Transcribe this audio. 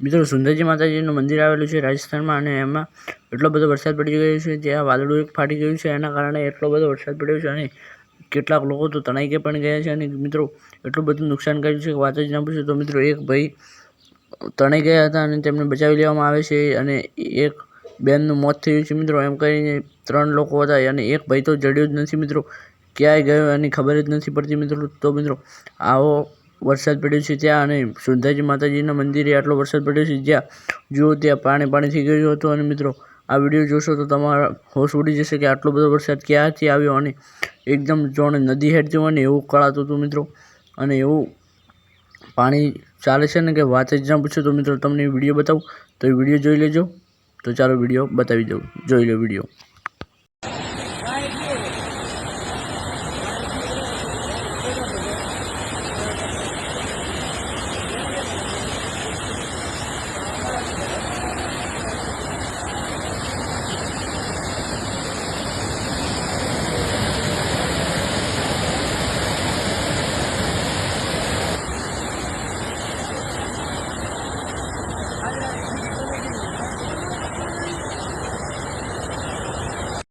મિત્રો સુંદરજી માતાજીનું મંદિર આવેલું છે રાજસ્થાનમાં અને એમાં એટલો બધો વરસાદ પડી ગયો છે, ત્યાં વાદળું એક ફાટી ગયું છે, એના કારણે એટલો બધો વરસાદ પડ્યો છે અને કેટલાક લોકો તો તણાઈ કે પણ ગયા છે અને મિત્રો એટલું બધું નુકસાન કર્યું છે કે વાત જ ના પૂછો તો મિત્રો એક ભાઈ તણાઈ ગયા હતા અને તેમને બચાવી લેવામાં આવે છે અને એક બેનનું મોત થયું છે મિત્રો, એમ કરીને ત્રણ લોકો હતા અને એક ભાઈ તો જડ્યો જ નથી મિત્રો, ક્યાંય ગયો એની ખબર જ નથી પડતી મિત્રો, તો મિત્રો આવો વરસાદ પડ્યો છે ત્યાં અને સુંદરજી માતાજીના મંદિરે આટલો વરસાદ પડ્યો છે જ્યાં જુઓ ત્યાં પાણી પાણી થઈ ગયું હતું. અને મિત્રો, આ વીડિયો જોશો તો તમારા હોશ ઉડી જશે કે આટલો બધો વરસાદ ક્યાંથી આવ્યો અને એકદમ જોણે નદી હેઠતી હોય ને એવું કળાતું હતું મિત્રો, અને એવું પાણી ચાલે છે ને કે વાત જ ના પૂછો તો મિત્રો, તમને વીડિયો બતાવું. તો એ વીડિયો જોઈ લેજો. તો ચાલો વીડિયો બતાવી દઉં. જોઈ લો વીડિયો.